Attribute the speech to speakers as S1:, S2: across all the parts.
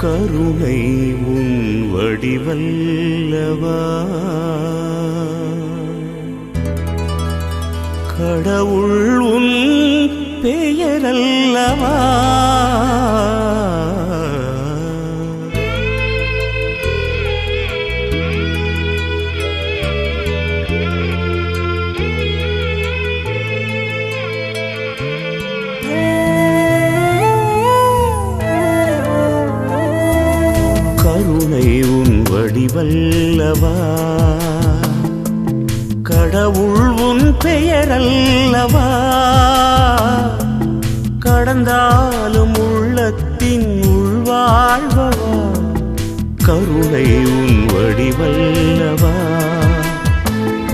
S1: கருணை உன் வடிவல்லவா? கடவுள் உன் பெயரல்லவா? வடிவல்லவா கடவுள் உன் பெயர் அல்லவா கடந்தாலும் உள்ளத்தின் உள்வாழ்வா கருணை உன் வடிவல்லவா?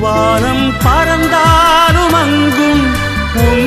S1: வானம் பறந்தாலும் அங்கும் உன்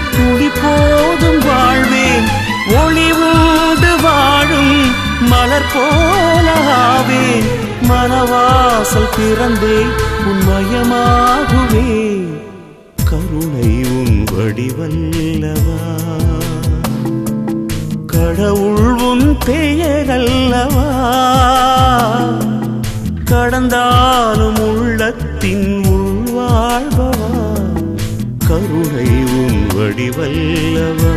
S1: துளி போதும் வாழ்வேன் ஒளி உண்டு வாழும் மலர் போலாவேன் மனவாசல் திறந்தே உன்மயமாகுவேன் கருணை உன் வடிவல்லவா. கடவுள் உன் பெயரல்லவா கடந்தாலும் உள்ளத்தின் உள்வாழ்பவா. கருணை வடிவல்லவா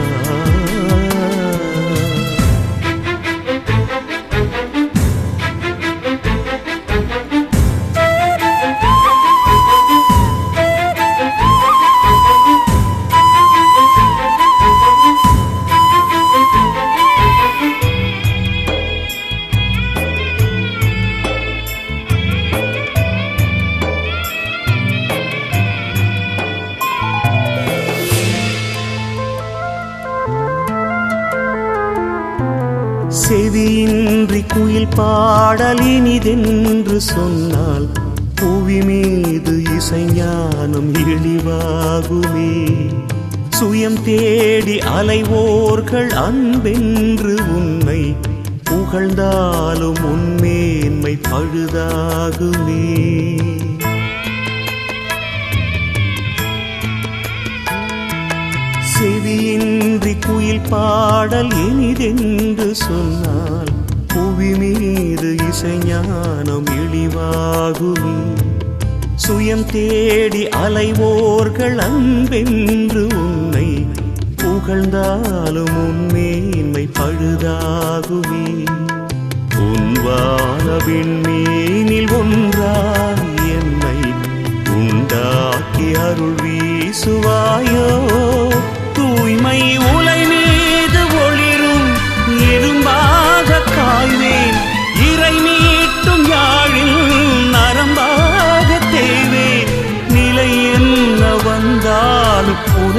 S1: குயில் பாடலினிதென்று சொன்னால் புவி மீது இசைஞானம் இழிவாகுமே. சுயம் தேடி அலைவோர்கள் அன்பென்று உன்னை புகழ்ந்தாலும் உன்மேன்மை பழுதாகுமே. செவியின்றி குயில் பாடல் இனிதென்று சொன்னால் புவி மீது இசைஞானம் இழிவாகுமே சுயம் தேடி அலைவோர்கள் அன்பென்று உன்னை புகழ்ந்தாலும் உன்மேன்மை பழுதாகுமே உன் வாழவின் மீனில் ஒன்றாய் என்னை உண்டாக்கி அருள் வீசுவாயோ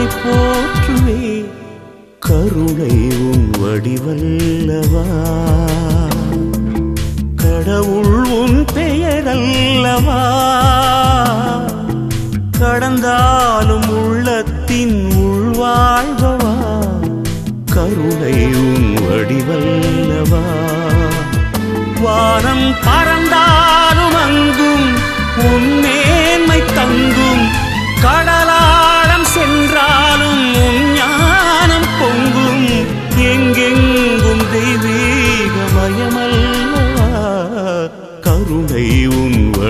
S1: போற்றுவே. கருணை உன் வடிவல்லவா? கடவுள் உன் பெயரல்லவா? கடந்தாலும் உள்ளத்தின் உள்வாழ்வவா கருணை உன் வடிவல்லவா? வானம் பர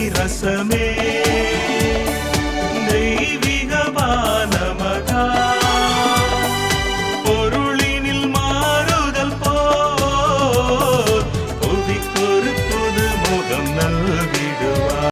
S1: ரசமே